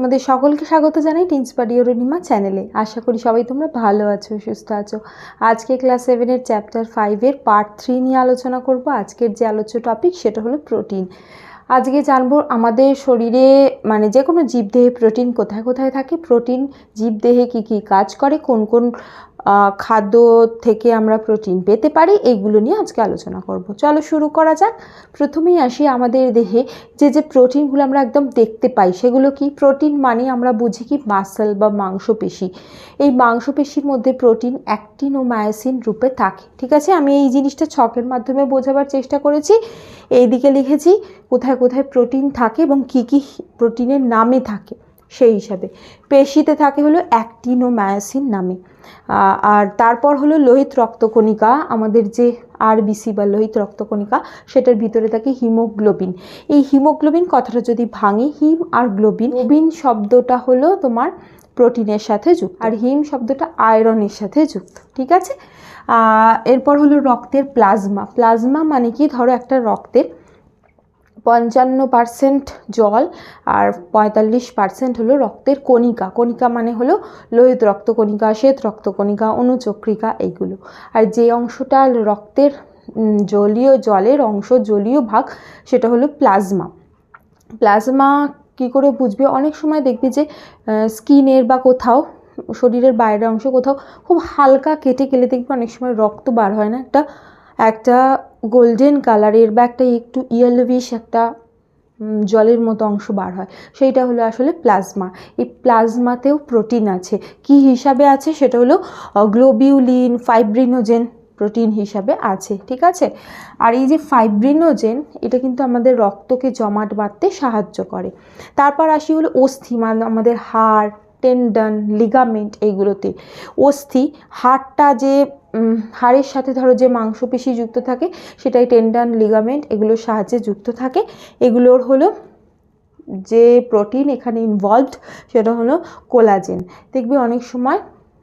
তোমাদের সকলকে স্বাগত জানাই টিন্সপাডি অরুণিমা চ্যানেলে। আশা করি সবাই তোমরা ভালো আছো, সুস্থ আছো। আজকে ক্লাস সেভেনের চ্যাপ্টার ফাইভের পার্ট থ্রি নিয়ে আলোচনা করব। আজকের যে আলোচ্য টপিক সেটা হলো প্রোটিন আজকে জানব আমাদের শরীরে মানে যে কোনো জীবদেহে প্রোটিন কোথায় কোথায় থাকে? প্রোটিন জীবদেহে কি কি কাজ করে? কোন কোন খাদ্য থেকে আমরা প্রোটিন পেতে পারি, এইগুলো নিয়ে আজকে আলোচনা করব। চলো শুরু করা যাক। প্রথমেই আসি আমাদের দেহে, যে যে প্রোটিনগুলো আমরা একদম দেখতে পাই, সেগুলো কি? প্রোটিন মানে আমরা বুঝি কি? মাসল বা মাংসপেশি। এই মাংসপেশির মধ্যে প্রোটিন অ্যাক্টিন ও মায়োসিন রূপে থাকে। ঠিক আছে? আমি এই জিনিসটা ছকের মাধ্যমে বোঝাবার চেষ্টা করেছি। এইদিকে লিখেছি, কোথায় কোথায় প্রোটিন থাকে এবং কি কি প্রোটিনের নামে থাকে। সেই হিসাবে। পেশিতে থাকে হলো অ্যাক্টিন ও মায়োসিন নামে। আর তারপর হলো লোহিত রক্তকণিকা, আমাদের যে আর আরবিসি বা লোহিত রক্তকণিকা, সেটার ভিতরে থাকে হিমোগ্লোবিন। এই হিমোগ্লোবিন কথাটা যদি ভাঙি, হিম আর গ্লোবিন গ্লোবিন শব্দটা হলো তোমার প্রোটিনের সাথে যুক্ত। আর হিম শব্দটা আয়রনের সাথে যুক্ত, ঠিক আছে? এরপর হলো রক্তের প্লাজমা। প্লাজমা মানে কি? ধরো একটা রক্তের পঞ্চান্ন পার্সেন্ট জল আর পঁয়তাল্লিশ পার্সেন্ট হলো রক্তের কণিকা। কণিকা মানে হলো লোহিত রক্তকণিকা, শ্বেত রক্তকণিকা, অনুচক্রিকা এইগুলো। আর যে অংশটা রক্তের জলীয় জলের অংশ, জলীয় ভাগ, সেটা হলো প্লাজমা। প্লাজমা কী করে বুঝবে? অনেক সময় দেখবি যে স্কিনের বা কোথাও, শরীরের বাইরের অংশ কোথাও খুব হালকা কেটে গেলে দেখবি অনেক সময় রক্ত বার হয় না। একটা একটা গোল্ডেন কালারের বা একটা একটু ইয়েলোভিশ একটা জলের মতো অংশ বার হয়। সেইটা হলো আসলে প্লাজমা এই প্লাজমাতেও প্রোটিন আছে। কি হিসাবে আছে? সেটা হলো গ্লোবিউলিন ফাইব্রিনোজেন প্রোটিন হিসাবে আছে। ঠিক আছে? আর এই যে ফাইব্রিনোজেন এটা কিন্তু আমাদের রক্তকে জমাট বাঁধতে সাহায্য করে। তারপর আসি হলো অস্থি মানে আমাদের হাড় টেন্ডন লিগামেন্ট এইগুলোতে। অস্থি, হাড়টা যে হাড়ের সাথে ধরো যে মাংসপেশি যুক্ত থাকে, সেটাই টেন্ডান লিগামেন্ট, এগুলোর সাহায্যে যুক্ত থাকে। এগুলোর হলো যে প্রোটিন এখানে ইনভলভড সেটা হলো কোলাজেন। দেখবে অনেক সময়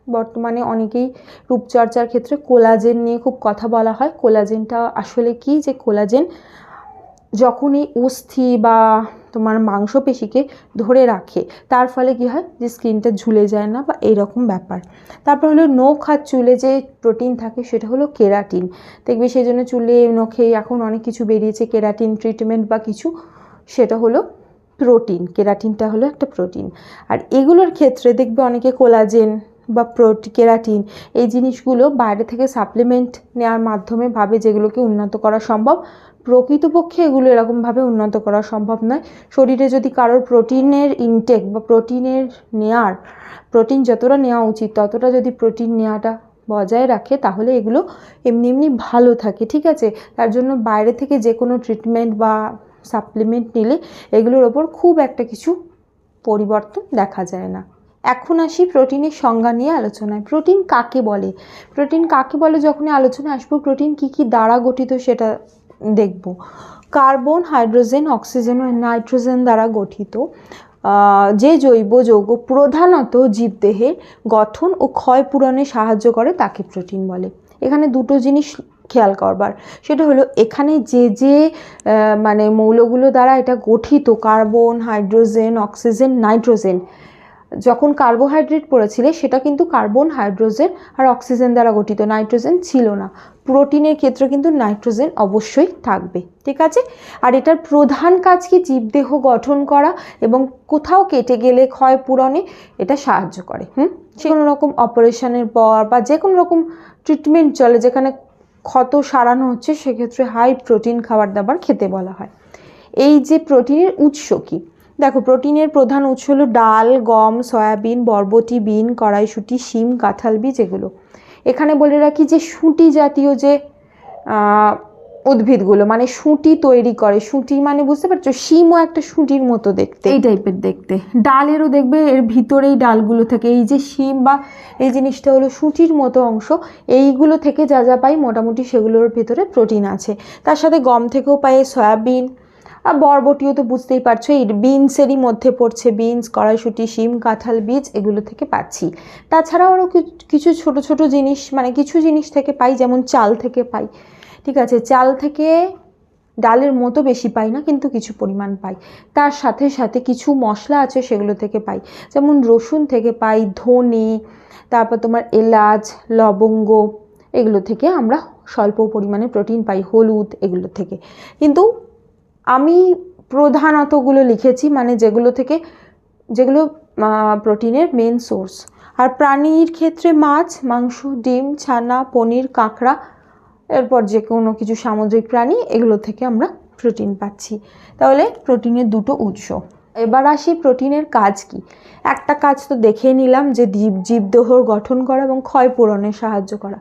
বর্তমানে অনেকেই রূপচর্চার ক্ষেত্রে কোলাজেন নিয়ে খুব কথা বলা হয়। কোলাজেনটা আসলে কি? যে কোলাজেন যখন এই অস্থি বা তোমার মাংসপেশিকে ধরে রাখে, তার ফলে কি হয় যে স্কিনটা ঝুলে যায় না বা এইরকম ব্যাপার। তারপর হলো নখ আর চুলে যে প্রোটিন থাকে সেটা হলো কেরাটিন। দেখবি সেই জন্য চুলে, নখে এখন অনেক কিছু বেরিয়েছে, কেরাটিন ট্রিটমেন্ট বা কিছু, সেটা হলো প্রোটিন, কেরাটিনটা হলো একটা প্রোটিন। আর এগুলোর ক্ষেত্রে দেখবে অনেকে কোলাজেন বা প্রোটি, কেরাটিন এই জিনিসগুলো বাইরে থেকে সাপ্লিমেন্ট নেওয়ার মাধ্যমে ভাবে যেগুলোকে উন্নত করা সম্ভব প্রকৃতপক্ষে এগুলো এরকমভাবে উন্নত করা সম্ভব নয়। শরীরে যদি কারোর প্রোটিনের ইনটেক বা প্রোটিনের নেয়ার, প্রোটিন যতটা নেওয়া উচিত, ততটা যদি প্রোটিন নেওয়াটা বজায় রাখে, তাহলে এগুলো এমনি এমনি ভালো থাকে, ঠিক আছে? তার জন্য বাইরে থেকে যে কোনো ট্রিটমেন্ট বা সাপ্লিমেন্ট নিলে এগুলোর ওপর খুব একটা কিছু পরিবর্তন দেখা যায় না। এখন আসি প্রোটিনের সংজ্ঞা নিয়ে আলোচনায়। প্রোটিন কাকে বলে? প্রোটিন কাকে বলে? যখনই আলোচনা আসব, প্রোটিন কি কি দ্বারা গঠিত সেটা দেখব। কার্বন, হাইড্রোজেন, অক্সিজেন ও নাইট্রোজেন দ্বারা গঠিত যে জৈব যৌগ প্রধানত জীবদেহের গঠন ও ক্ষয় পূরণে সাহায্য করে তাকে প্রোটিন বলে। এখানে দুটো জিনিস খেয়াল করবার। সেটা হলো, এখানে যে যে মানে মৌলগুলো দ্বারা এটা গঠিত, কার্বন, হাইড্রোজেন, অক্সিজেন, নাইট্রোজেন যখন কার্বোহাইড্রেট পড়েছিলে সেটা কিন্তু কার্বন হাইড্রোজেন আর অক্সিজেন দ্বারা গঠিত। নাইট্রোজেন ছিল না। প্রোটিনের ক্ষেত্রে কিন্তু নাইট্রোজেন অবশ্যই থাকবে। ঠিক আছে? আর এটার প্রধান কাজ কি? জীবদেহ গঠন করা এবং কোথাও কেটে গেলে ক্ষয় পূরণে এটা সাহায্য করে। হুম? যে কোনো রকম অপারেশনের পর বা যে কোনো রকম ট্রিটমেন্ট চলে যেখানে ক্ষত সারানো হচ্ছে সেক্ষেত্রে হাই প্রোটিন খাবার দাবার খেতে বলা হয়। এই যে প্রোটিনের উৎস কী? দেখো, প্রোটিনের প্রধান উৎস হলো ডাল, গম, সয়াবিন, বরবটি, বিন, কড়াইশুঁটি, শিম, কাঁঠাল বীজ এগুলো। এখানে বলে রাখি যে শুঁটি জাতীয় যে উদ্ভিদগুলো মানে শুঁটি তৈরি করে। শুঁটি মানে বুঝতে পারছ? শিমও একটা শুঁটির মতো দেখতে। এই টাইপের দেখতে। ডালেরও দেখবে, এর ভিতরেই ডালগুলো থাকে। এই যে শিম বা এই জিনিসটা হলো শুঁটির মতো অংশ, এইগুলো থেকে যা যা পাই মোটামুটি সেগুলোর ভিতরে প্রোটিন আছে। তার সাথে গম থেকেও পাই সয়াবিন বরবটিও তো বুঝতেই পারছ, এই বিনসেরই মধ্যে পড়ছে বিনস, কড়াইশুঁটি, শিম, কাঁঠাল, বীজ, এগুলো থেকে পাচ্ছি। তাছাড়াও আরও কিছু ছোট ছোট জিনিস মানে কিছু জিনিস থেকে পাই, যেমন চাল থেকে পাই। ঠিক আছে, চাল থেকে ডালের মতো বেশি পাই না, কিন্তু কিছু পরিমাণ পাই। তার সাথে সাথে কিছু মশলা আছে, সেগুলো থেকে পাই। যেমন রসুন থেকে পাই, ধনে, তারপর তোমার এলাচ, লবঙ্গ, এগুলো থেকে আমরা স্বল্প পরিমাণে প্রোটিন পাই, হলুদ, এগুলো থেকে। কিন্তু আমি প্রধানতগুলো লিখেছি মানে যেগুলো থেকে, যেগুলো প্রোটিনের মেন সোর্স আর প্রাণীর ক্ষেত্রে মাছ, মাংস, ডিম, ছানা, পনির, কাঁকড়া, এরপর যে কোনো কিছু সামুদ্রিক প্রাণী, এগুলো থেকে আমরা প্রোটিন পাচ্ছি। তাহলে প্রোটিনের দুটো উৎস। এবার আসি প্রোটিনের কাজ কি? একটা কাজ তো দেখে নিলাম যে জীব, জীবদেহর গঠন করা এবং ক্ষয় পূরণে সাহায্য করা।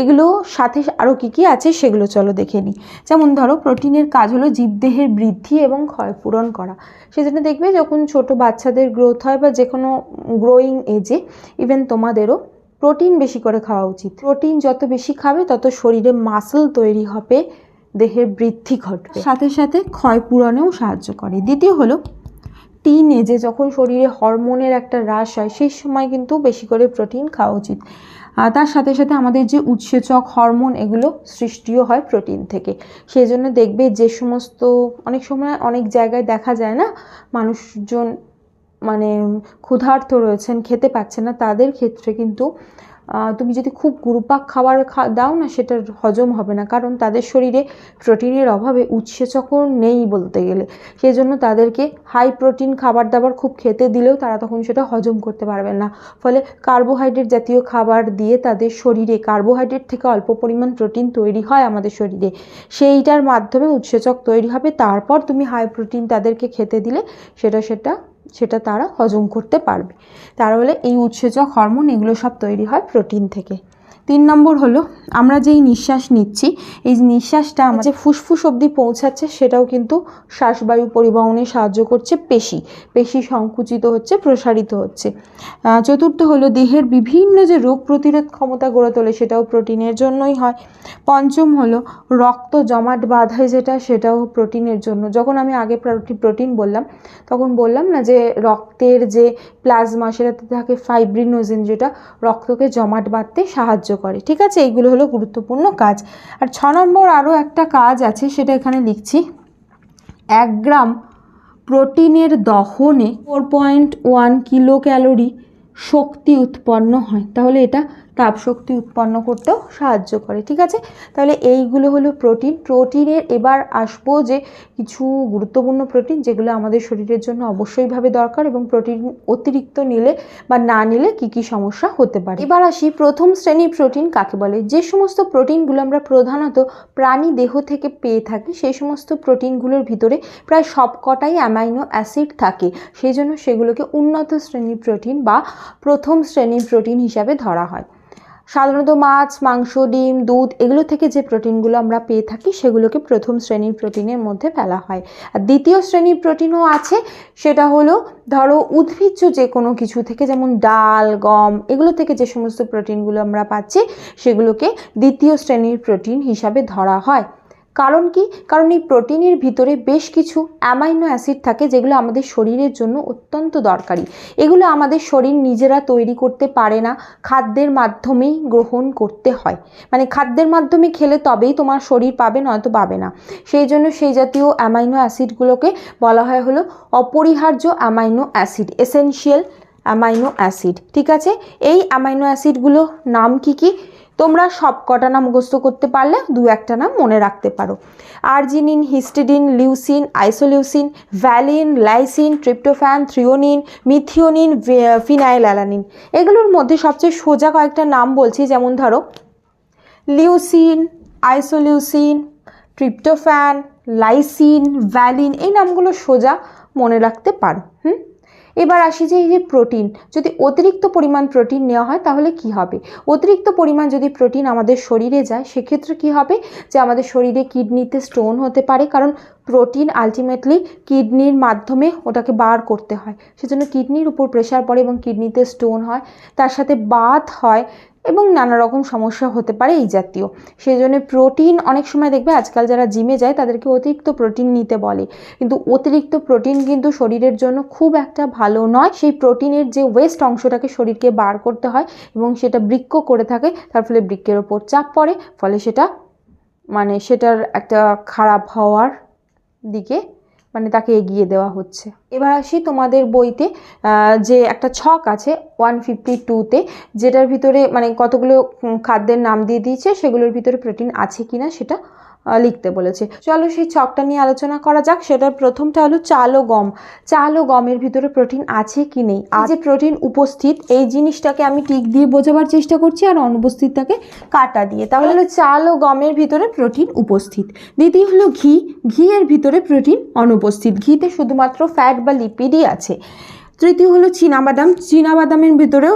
এগুলো সাথে আরও কী কী আছে সেগুলো চলো দেখে নিই। যেমন ধরো, প্রোটিনের কাজ হলো জীবদেহের বৃদ্ধি এবং ক্ষয়পূরণ করা। সেজন্য দেখবে যখন ছোট বাচ্চাদের গ্রোথ হয় বা যে কোনো গ্রোয়িং এজে ইভেন তোমাদেরও প্রোটিন বেশি করে খাওয়া উচিত। প্রোটিন যত বেশি খাবে, তত শরীরে মাসল তৈরি হবে, দেহের বৃদ্ধি ঘটবে। সাথে সাথে ক্ষয়পূরণেও সাহায্য করে। দ্বিতীয় হলো টিন এজে যখন শরীরে হরমোনের একটা হ্রাস হয়, সেই সময় কিন্তু বেশি করে প্রোটিন খাওয়া উচিত। তার সাথে সাথে আমাদের যে উৎসেচক হরমোন, এগুলো সৃষ্টিও হয় প্রোটিন থেকে। সেই জন্য দেখবে যে সমস্ত, অনেক সময় অনেক জায়গায় দেখা যায় না, মানুষজন মানে ক্ষুধার্ত রয়েছেন, খেতে পাচ্ছে না, তাদের ক্ষেত্রে কিন্তু তুমি যদি খুব গুরুপাক খাবার খা, দাও না সেটা হজম হবে না। কারণ তাদের শরীরে প্রোটিনের অভাবে উৎসেচকও নেই বলতে গেলে। সেই জন্য তাদেরকে হাই প্রোটিন খাবার দাবার খুব খেতে দিলেও তারা তখন সেটা হজম করতে পারবে না। ফলে কার্বোহাইড্রেট জাতীয় খাবার দিয়ে তাদের শরীরে কার্বোহাইড্রেট থেকে অল্প পরিমাণ প্রোটিন তৈরি হয় আমাদের শরীরে। সেইটার মাধ্যমে উৎসেচক তৈরি হবে। তারপর তুমি হাই প্রোটিন তাদেরকে খেতে দিলে, সেটা সেটা সেটা তারা হজম করতে পারবে। তার বলে এই উৎসেচক হরমোন এগুলো সব তৈরি হয় প্রোটিন থেকে। তিন নম্বর হলো, আমরা যেই নিঃশ্বাস নিচ্ছি, এই নিঃশ্বাসটা আমার যে ফুসফুস অবধি পৌঁছাচ্ছে, সেটাও কিন্তু শ্বাসবায়ু পরিবহনে সাহায্য করছে পেশি পেশি সংকুচিত হচ্ছে, প্রসারিত হচ্ছে। চতুর্থ হলো, দেহের বিভিন্ন যে রোগ প্রতিরোধ ক্ষমতা গড়ে তোলে, সেটাও প্রোটিনের জন্যই হয়। পঞ্চম হলো, রক্ত জমাট বাঁধায় যেটা, সেটাও প্রোটিনের জন্য। যখন আমি আগে প্রোটিন বললাম, তখন বললাম না যে রক্তের যে প্লাজমা, সেটাতে থাকে ফাইব্রিনোজেন যেটা রক্তকে জমাট বাঁধতে সাহায্য করে। ঠিক আছে? এইগুলো হলো গুরুত্বপূর্ণ কাজ। আর ছ নম্বর আরও একটা কাজ আছে, সেটা এখানে লিখছি। এক গ্রাম প্রোটিনের দহনে four point one kilo calorie শক্তি উৎপন্ন হয়। তাহলে এটা তাপশক্তি উৎপন্ন করতেও সাহায্য করে, ঠিক আছে? তাহলে এইগুলো হলো প্রোটিন। প্রোটিনের এবার আসব যে কিছু গুরুত্বপূর্ণ প্রোটিন যেগুলো আমাদের শরীরের জন্য অবশ্যইভাবে দরকার এবং প্রোটিন অতিরিক্ত নিলে বা না নিলে কি কি সমস্যা হতে পারে। এবার আসি প্রথম শ্রেণির প্রোটিন কাকে বলে? যে সমস্ত প্রোটিনগুলো আমরা প্রধানত প্রাণী দেহ থেকে পেয়ে থাকি, সেই সমস্ত প্রোটিনগুলোর ভিতরে প্রায় সবকটাই অ্যামাইনো অ্যাসিড থাকে। সেই জন্য সেগুলোকে উন্নত শ্রেণির প্রোটিন বা প্রথম শ্রেণির প্রোটিন হিসাবে ধরা হয়। সাধারণত মাছ, মাংস, ডিম, দুধ, এগুলো থেকে যে প্রোটিনগুলো আমরা পেয়ে থাকি, সেগুলোকে প্রথম শ্রেণির প্রোটিনের মধ্যে ফেলা হয়। আর দ্বিতীয় শ্রেণির প্রোটিনও আছে, সেটা হলো, ধরো, উদ্ভিজ্জ যে কোনো কিছু থেকে, যেমন ডাল, গম, এগুলো থেকে যে সমস্ত প্রোটিনগুলো আমরা পাচ্ছি, সেগুলোকে দ্বিতীয় শ্রেণির প্রোটিন হিসাবে ধরা হয়। কারণ কি? কারণ এই প্রোটিনের ভিতরে বেশ কিছু অ্যামাইনো অ্যাসিড থাকে যেগুলো আমাদের শরীরের জন্য অত্যন্ত দরকারি। এগুলো আমাদের শরীর নিজেরা তৈরি করতে পারে না, খাদ্যের মাধ্যমেই গ্রহণ করতে হয়। মানে খাদ্যের মাধ্যমে খেলে তবেই তোমার শরীর পাবে, নয়তো পাবে না। সেই জন্য সেই জাতীয় অ্যামাইনো অ্যাসিডগুলোকে বলা হয় হলো অপরিহার্য amino acid, essential amino acid. ঠিক আছে? এই অ্যামাইনো অ্যাসিডগুলো নাম কি কি? তোমরা সব কটা নাম মুখস্থ করতে পারলে দু একটা নাম মনে রাখতে পারো। Arginine, histidine, leucine, isoleucine, valine, lysine, tryptophan, threonine, methionine phenylalanine এগুলোর মধ্যে সবচেয়ে সোজা কয়েকটা নাম বলছি, যেমন ধরো, leucine, isoleucine, tryptophan, lysine, valine, এই নামগুলো সোজা মনে রাখতে পারো, হুম? এবার আসি যে এই যে প্রোটিন যদি অতিরিক্ত পরিমাণ প্রোটিন নেওয়া হয় তাহলে কি হবে? অতিরিক্ত পরিমাণ যদি প্রোটিন আমাদের শরীরে যায়, সেক্ষেত্রে কি হবে? যে আমাদের শরীরে কিডনিতে স্টোন হতে পারে, কারণ প্রোটিন আলটিমেটলি কিডনির মাধ্যমে ওটাকে বার করতে হয়। সেজন্য কিডনির উপর প্রেশার পড়ে এবং কিডনিতে স্টোন হয়। তার সাথে বাত হয়। এবং নানা রকম সমস্যা হতে পারে এই জাতীয়। সেই জন্য প্রোটিন অনেক সময় দেখবে আজকাল যারা জিমে যায়, তাদেরকে অতিরিক্ত প্রোটিন নিতে বলে। কিন্তু অতিরিক্ত প্রোটিন কিন্তু শরীরের জন্য খুব একটা ভালো নয়। সেই প্রোটিনের যে ওয়েস্ট অংশটাকে শরীরকে বার করতে হয় এবং সেটা বৃক্ষ করে থাকে, তার ফলে বৃক্ষের ওপর চাপ পড়ে। ফলে সেটা মানে সেটার একটা খারাপ হওয়ার দিকে মানে তাকে এগিয়ে দেওয়া হচ্ছে। এবার আসি তোমাদের বইতে যে একটা ছক আছে ওয়ান ফিফটি টুতে যেটার ভিতরে মানে কতগুলো খাদ্যের নাম দিয়ে দিয়েছে সেগুলোর ভিতরে প্রোটিন আছে কিনা সেটা আহ, লিখতে বলেছে। চলো সেই ছকটা নিয়ে আলোচনা করা যাক। সেটার প্রথমটা হলো চাল ও গম। চাল ও গমের ভিতরে প্রোটিন আছে কি নেই? আর যে প্রোটিন উপস্থিত, এই জিনিসটাকে আমি টিক দিয়ে বোঝাবার চেষ্টা করছি আর অনুপস্থিতটাকে কাটা দিয়ে। তাহলে হলো চাল ও গমের ভিতরে প্রোটিন উপস্থিত। দ্বিতীয় হলো ঘি। ঘিয়ের ভিতরে প্রোটিন অনুপস্থিত। ঘিতে শুধুমাত্র ফ্যাট বা লিপিডই আছে। তৃতীয় হলো চীনাবাদাম। চীনাবাদামের ভিতরেও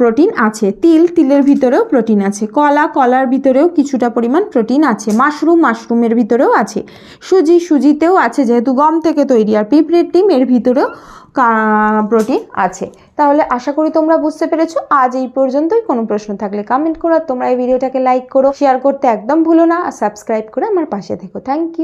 প্রোটিন আছে। তিল, তিলের ভিতরেও প্রোটিন আছে। কলা, কলার ভিতরেও কিছুটা পরিমাণ প্রোটিন আছে। মাশরুম, মাশরুমের ভিতরেও আছে। সুজি, সুজিতেও আছে, যেহেতু গম থেকে তৈরি। আর পিঁপড়ের ডিম, এর ভিতরেও প্রোটিন আছে। তাহলে আশা করি তোমরা বুঝতে পেরেছ। আজ এই পর্যন্তই। কোনো প্রশ্ন থাকলে কমেন্ট করো। তোমরা এই ভিডিওটাকে লাইক করো শেয়ার করতে একদম ভুলো না। আর সাবস্ক্রাইব করে আমার পাশে থেকো। Thank you